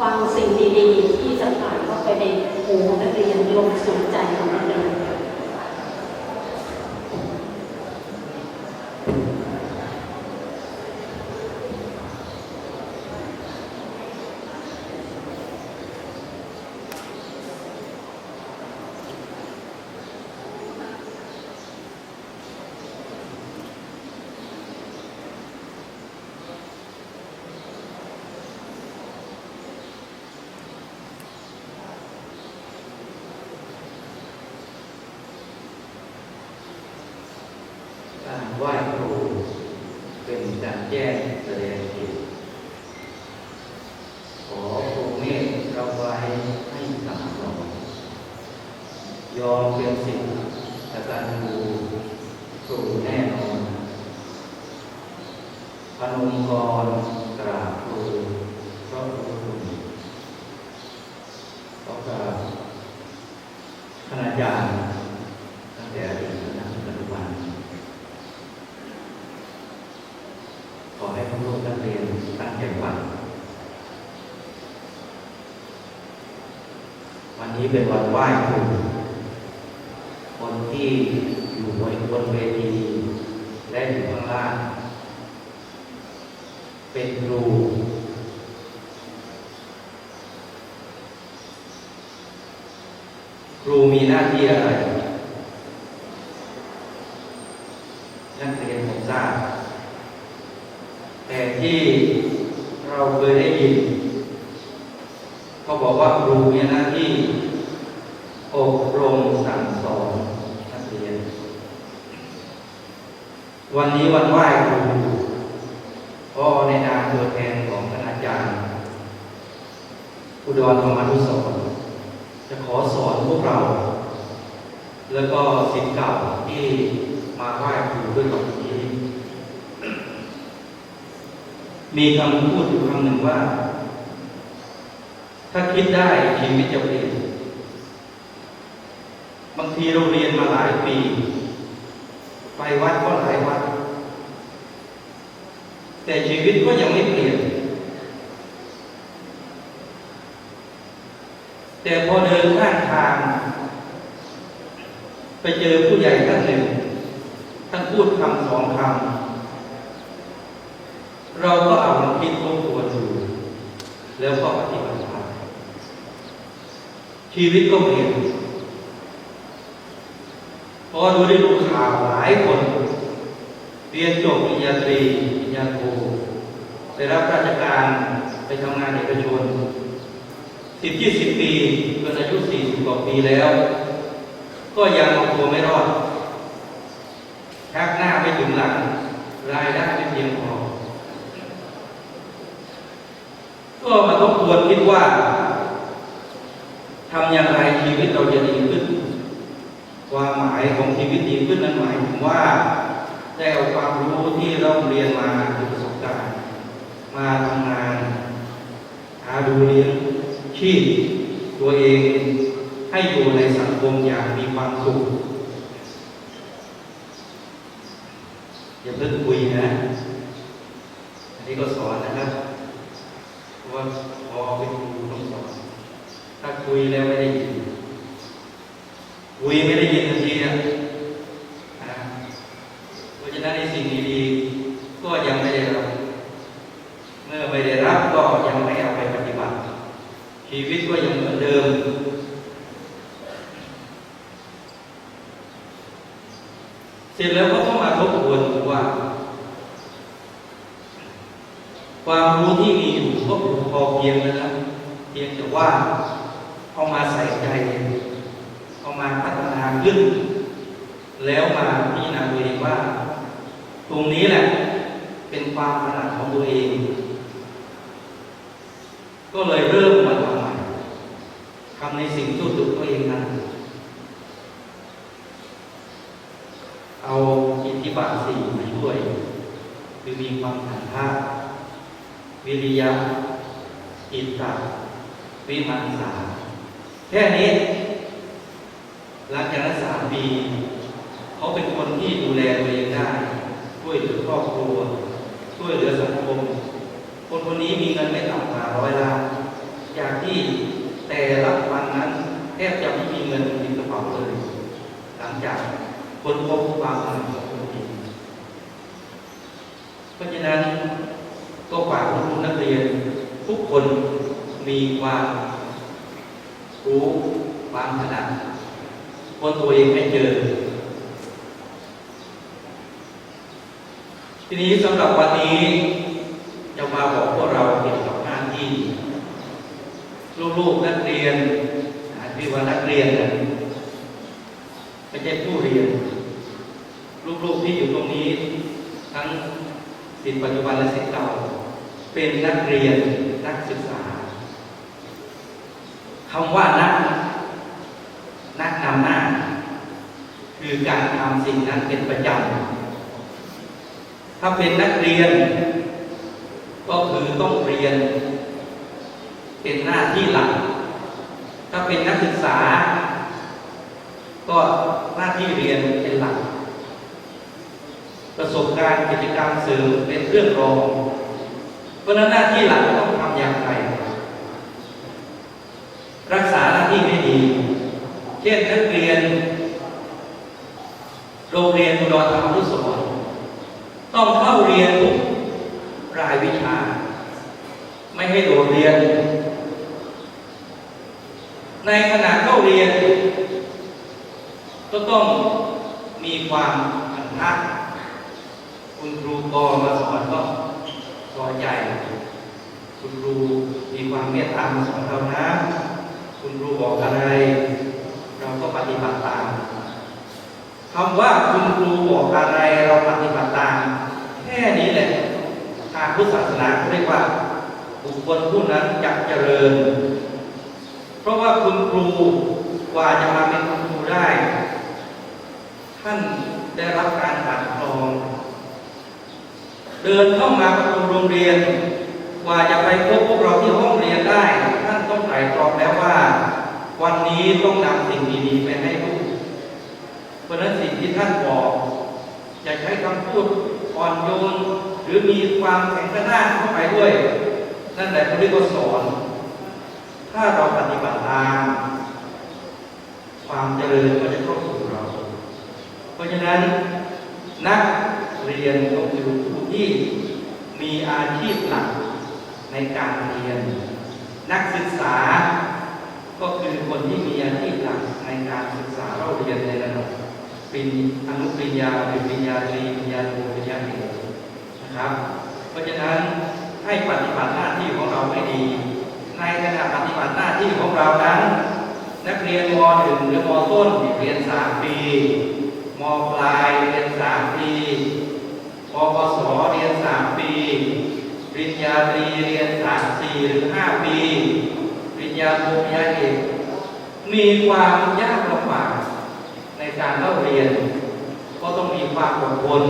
ฟังสิ่งดีๆ ที่จะผ่านเข้าไปในหูนักเรียนลงสู่ใจของนักเรียน การไหว้ครูเป็น การแจ้งแสดงจิตขอครูเมตเราไว้ให้สังสอนยอมเป็นสิ่งกตัญญูสู่แน่นอนพนมกรกราบครูเพระครูคุณขอกราบคณาจารย์ตั้งแต่อดีตจนถึงปัจจุบัน ขอให้ผู้ร่วมนักเรียนตั้งใจฟังวันนี้เป็นวันไหว้ครูคนที่อยู่บนบนเวทีและอยู่ข้างล่างเป็นครูครูมีหน้าที่อะไร นักเรียนผมทราบ แต่ ที่เราเคยได้ยินเขาบอกว่าครูมีหน้าที่อบรมสั่งสอนนักเรียน วันนี้วันไหว้ครูพ่อในนามตัวแทนของคณาจารย์อุดรธรรมนุสรจะขอสอนพวกเรา แล้วก็สิทธิ์เก่าที่มาไหว้ครูด้วยกันี้ มีคำพูดอยู่คำหนึ่งว่า ถ้าคิดได้ชีวิตจะเปลี่ยน บางทีเราเรียนมาหลายปี ไปวัดก็หลายวัด แต่ชีวิตก็ยังไม่เปลี่ยน แต่พอเดินข้างทาง ไปเจอผู้ใหญ่ท่านหนึ่งท่านพูดคำสองคำ เราก็เอามาคิดทบทวนดูแล้วก็ปฏิบัติตามชีวิตก็เปลี่ยนเพราะดูได้ดูข่าวหลายคนเรียนจบปริญญาตรีปริญญาโทได้รับราชการไปทำงานเอกชนสิบยี่สิบปีจนอายุสี่สิบกว่าปีแล้ว ก็ยังเอาตัวไม่รอดชักหน้าไปถึงหลัง รายได้ไม่เพียงพอ ก็มาทบทวนคิดว่าทำอย่างไรชีวิตเราจะดีขึ้น ความหมายของชีวิตดีขึ้นนั้นหมายถึงว่าได้เอาความรู้ที่เราเรียนมาคือประสบการณ์มาทำงานหาดูเลี้ยงชีพตัวเองให้อยู่ในสังคมอย่างมีความสุขอย่าเพิ่งคุยนะ อันนี้ก็สอนนะครับ เพราะว่าพอเป็นครูต้องสอนถ้าคุยแล้วไม่ได้ยิน คุยไม่ได้ยินทันทีนะนะเพราะฉะนั้นในสิ่งดีๆก็ยังไม่ได้รับ เมื่อไม่ได้รับก็ยังไม่เอาไปปฏิบัติ ชีวิตก็ยังเหมือนเดิม เสร็จแล้วก็ต้องมาทบทวนว่า ความรู้ที่มีอยู่ก็พอเพียงแล้วเพียงแต่ว่าเอามาใส่ใจเอามาพัฒนาขึ้น แล้วมาพิจารณาตัวเองว่า ตรงนี้แหละเป็นความถนัดของตัวเอง ก็เลยเริ่มมาทำใหม่ทำในสิ่งที่ตัวตัวเองนั้นเอาอิทธิบาทสี่มาช่วย คือมีความขันธ์ วิริยะอิตตะวิมังสาแค่นี้ หลังจากนั้นสามปีเขาเป็นคนที่ดูแลตัวเองได้ช่วยเหลือครอบครัวช่วยเหลือสังคม คนคนนี้มีเงินไม่ต่ำกว่าร้อยล้านยทบจะไม่มีเงินติดกระเป๋าเลย หลังจากคนพบความสำเร็จของตัวเองเพราะฉะนั้น ก็ฝากคุณครูนักเรียน ทุกคนมีความรู้ความถนัดคนตัวเองให้เจอ ทีนี้สำหรับวันนี้จะมาบอกพวกเราเกี่ยวกับหน้าที่ลูกๆนักเรียนอานที่ว่านักเรียนนะไม่ใช่ผู้เรียน ลูกๆที่อยู่ตรงนี้ ทั้งสิทธิปัจจุบันและสิทธิเก่า เป็นนักเรียนนักศึกษาคำว่านักนักนำหน้า คือการทำสิ่งนั้นเป็นประจำถ้าเป็นนักเรียน ก็คือต้องเรียน เป็นหน้าที่หลัก ถ้าเป็นนักศึกษา ก็หน้าที่เรียนเป็นหลัก ประสบการณ์กิจกรรมสริมเป็นเรื่องรอง ราะนั้นหน้าที่หลักต้องทำอย่างไร รักษาหน้าที่ให้ดี เช่นนักเรียน โรงเรียนอุดรธรรมนุสรต้องเข้าเรียนทุกรายวิชา ไม่ให้โดดเรียน ในขณะเข้าเรียน ก็ต้องมีความอันทักคุณครูกอมาสอนก็ อใจคุณครูมีความเมตตามาสอนเรานะ คุณครูบอกอะไร เราก็ปฏิบัติตามคำว่าคุณครูบอกอะไรเราปฏิบัติตาม แค่นี้แหละทางพุทธศาสนาเรียกว่า บุคคลผู้นั้นจะเจริญ เพราะว่าคุณครูกว่าจะมาเป็นคุณครูได้ ท่านได้รับการ เดินเข้ามาประตูโรงเรียน กว่าจะไปพบพวกเราที่ห้องเรียนได้ ท่านต้องไตร่ตรองแล้วว่า วันนี้ต้องนำสิ่งดีๆไปให้ลูกเพราะนั้นสิ่งที่ท่านบอกจะใช้คำพูดอ่อนโยนหรือมีความแข็งกระด้างเข้าไปด้วยนั่นแหละเขาเรียกว่าสอน ถ้าเราปฏิบัติตามความเจริญก็จะเข้าสู่เรา เพราะฉะนั้นนักเรียนก็คือผู้ ที่มีอาชีพหลักในการเรียน นักศึกษาก็คือคนที่มีอาชีพหลักในการศึกษาเราเรียนในระดับปริญอนุปริญญาหรือปริญญาตรีปริญญาโทปริญญาเอกนะครับ เพราะฉะนั้นให้ปฏิบัติหน้าที่ของเราให้ดี ในขณะปฏิบัติหน้าที่ของเรานั้น นักเรียนม .1 หรือมต้นเรียน 3 ปีมปลายเรียน 3 ปีปปส เรียน3ปีปริญญาตรีเรียน3 4หรือ5ปีปริญญาโทปริญญาเอกมีความยากลำบากในการเล่าเรียน ก็ต้องมีความอดทน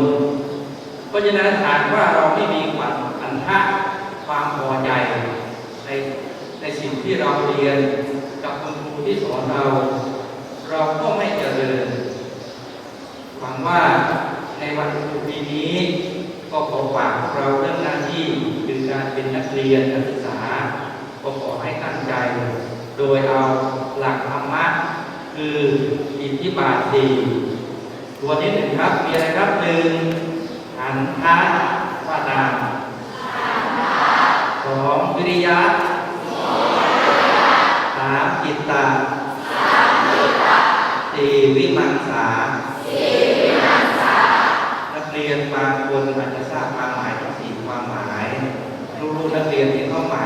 เพราะฉะนั้นหากว่าเราไม่มีความอันทะความพอใจในในสิ่งที่เราเรียนกับคุณครูที่สอนเรา เราก็ไม่เจริญหวังว่าในวันครูปีนี้ ก็ขอฝากเราเรื่องหน้าที่คือการเป็นนักเรียนนักศึกษาก็ขอให้ตั้งใจ โดยเอาหลักธรรมะคืออิทธิบาทสี่ตัวที่หนึ่งครับมีอะไรครับหนึ่งหันทะว่าตาสองวิริยะสามจิตตาสี่วิมังสา รียนบางคนอาจจะทราบความหมายทั้งสี่ความหมายลูกๆนักเรียนที่เข้าใหม่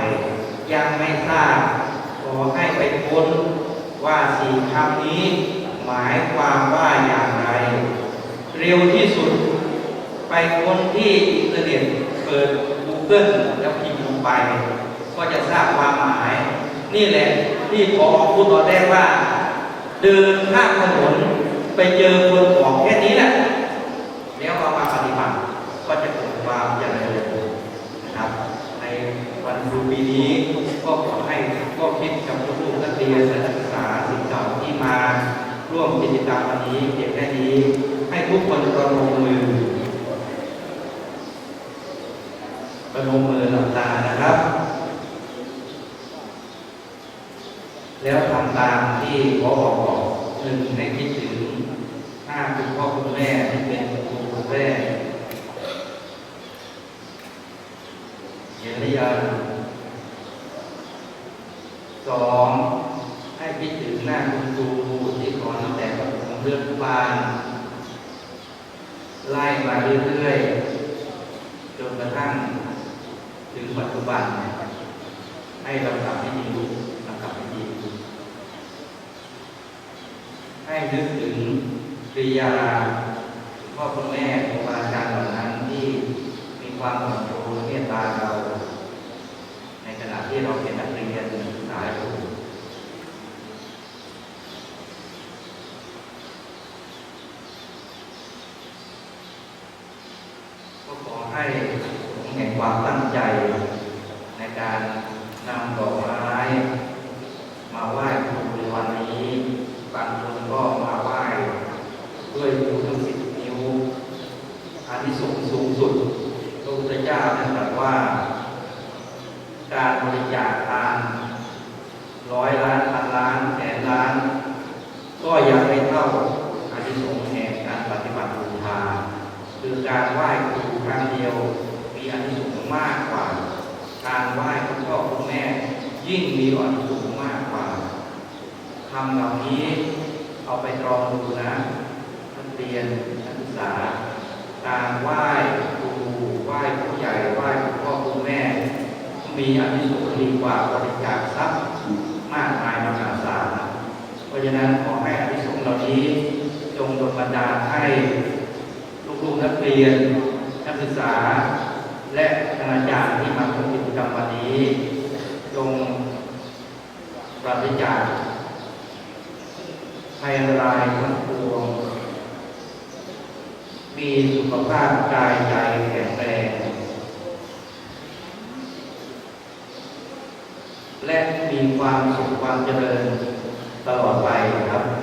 ยังไม่ทราบขอให้ไปค้นว่าสี่คำนี้ หมายความว่าอย่างไร เร็วที่สุด ไปค้นที่อินเทอร์เน็ตเปิด Google แล้วพิมพ์ลงไป ก็จะทราบความหมาย นี่แหละที่พอพูดตอนแรกว่า เดินข้ามถนนไปเจอคนบอกแค่นี้แหละ แล้วเอามาปฏิบัติ ก็จะเกิดความเจริญนะครับ ในวันครูปีนี้ก็ขอให้ก็คิดกับลูกๆนักเรียนและนักศึกษาสิ่งเก่าที่มาร่วมกิจกรรมวันนี้เก็บแค่นี้ ให้ทุกคนประนมมือประนมมือหลับตานะครับ แล้วทำตามที่ขอบอกบอกหนึ่งให้คิดถึงห้าคุณพ่อคุณแม่ที่เป็นครูคุณแม่ เห็นหรือยังสองให้คิดถึงหน้าคุณครูที่สอนตั้งแต่ประถมเรื่องบาลไล่มาเรื่อยๆจนกระทั่งถึงปัจจุบัน ให้ลำดับให้ดีลำดับให้ดีให้นึกถึงปริยาพ่อคุณแม่ครูบาอาจารย์เหล่านั้นที่มีความห่วงโยนเมตตาเรา ขณะที่เราเป็นนักเรียนศึกษาอยู่ก็ขอให้ผมแห่งความตั้งใจในการนำดอกไม้มาไหว้ครูในวันนี้บางคนก็มาไหว้ด้วยมือทั้งสิบนิ้วอันที่สูงสูงสุดพระพุทธเจ้าท่านตรัสว่า การบริจาคทานร้อยล้านพันล้านแสนล้าน ก็ยังไม่เท่าอานิสงส์แห่งการปฏิบัติบูชาคือการไหว้ครูครั้งเดียว มีอานิสงส์มากกว่า การไหว้คุณพ่อคุณแม่ ยิ่งมีอานิสงส์มากกว่าทำเหล่านี้เอาไปตรองดูนะนักเรียนนักศึกษาการไหว้ครูไหว้ผู้ใหญ่ไหว้คุณพ่อคุณแม่ มีอานิสงส์ดีกว่าบริจาคทรัพย์มากมายมหาศาลเพราะฉะนั้นขอให้อานิสงส์เหล่านี้ จงดลบันดาลให้ลูกๆนักเรียนนักศึกษา และคณาจารย์ที่มาร่วมกิจกรรมวันนี้ จงปราศจากภัยอันตรายทั้งปวงมีสุขภาพกายใจแข็งแรง และมีความสุขความเจริญตลอดไปครับ